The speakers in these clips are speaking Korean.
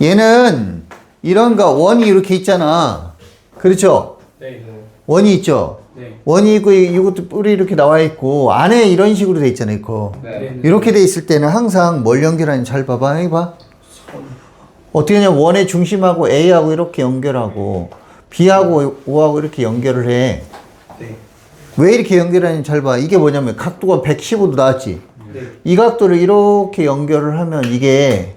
얘는 이런 거 원이 이렇게 있잖아. 그렇죠? 네. 원이 있죠. 네. 원이 있고 이- 이것도 뿔이 이렇게 나와 있고 안에 이런 식으로 돼 있잖아요. 이거. 네. 이렇게 돼 있을 때는 항상 뭘 연결하는지 잘 봐봐. 해봐. 어떻게 하냐면 원의 중심하고 A하고 이렇게 연결하고 B하고 O하고 이렇게 연결을 해. 네. 왜 이렇게 연결하는지 잘 봐. 이게 뭐냐면 각도가 115도 나왔지. 네. 이 각도를 이렇게 연결을 하면 이게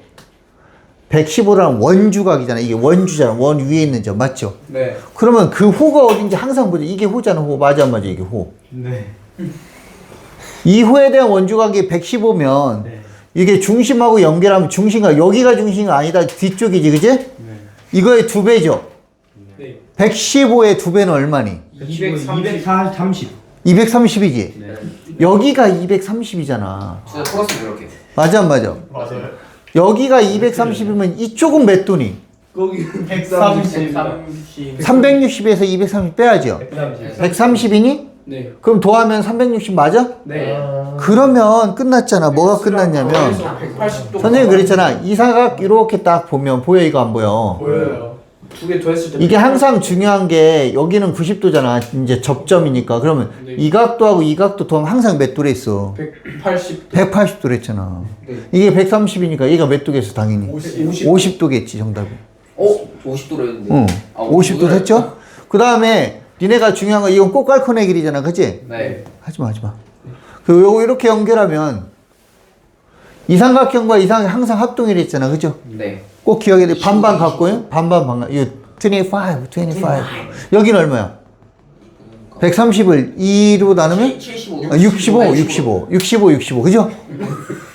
115라는 원주각이잖아. 이게 원주잖아. 원 위에 있는 점 맞죠? 네. 그러면 그 호가 어딘지 항상 보죠. 이게 호잖아. 호 맞아 안 맞아 이게 호. 네. 이 호에 대한 원주각이 115면 네. 이게 중심하고 연결하면 중심각 여기가 중심이 아니다 뒤쪽이지 그지? 네. 이거의 두 배죠. 네. 115의 두 배는 얼마니? 230. 230. 230이지. 네. 여기가 230이잖아. 진짜 풀었어 이렇게. 맞아 안 맞아? 맞아요. 여기가 230이면 이쪽은 몇 도니? 거기 130. 130. 360에서 230 빼야죠. 130. 130이니? 네. 그럼 더하면 360 맞아? 네. 그러면 끝났잖아. 뭐가 끝났냐면 180도. 선생님 그랬잖아. 이 사각 이렇게 딱 보면 보여 이거 안 보여? 보여요. 두 개 더했을 때 이게 항상 중요한 게 여기는 90도잖아. 이제 접점이니까. 그러면 네. 이 각도하고 이 각도 더하면 항상 몇 도래 있어? 180도. 180도래 했잖아. 네. 이게 130이니까 얘가 몇 도겠어 당연히? 50. 50 도겠지 정답이. 어? 50도로 했는데. 응. 아, 50도 50도 됐죠? 그 다음에 니네가 중요한 건 이건 꽃갈콘의 길이잖아. 그치? 네. 하지마 하지마. 그 요거 이렇게 연결하면 이 삼각형과 이상이 항상 합동이라 했잖아. 그죠? 네. 꼭 기억해야 돼. 반반 갖고요. 반반 반반. 이거 25, 25. 여기는 얼마야? 130을 2로 나누면 75. 아, 65, 65, 65, 65. 그죠?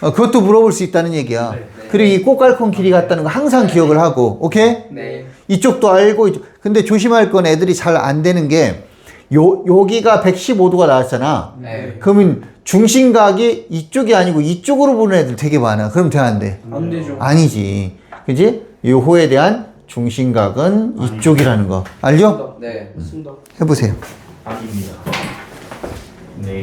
어, 그것도 물어볼 수 있다는 얘기야. 그리고 이 꽃갈콘 길이 같다는 거 항상 기억을 하고. 오케이? 네. 이쪽도 알고 이쪽. 근데 조심할 건 애들이 잘 안 되는 게 요, 여기가 115도가 나왔잖아. 네. 그러면 중심각이 이쪽이 아니고 이쪽으로 보는 애들 되게 많아. 그럼 돼, 안 돼? 안 되죠. 아니지. 그지? 요 호에 대한 중심각은 이쪽이라는 거. 알죠? 네. 맞습니다. 해보세요. 아닙니다. 네.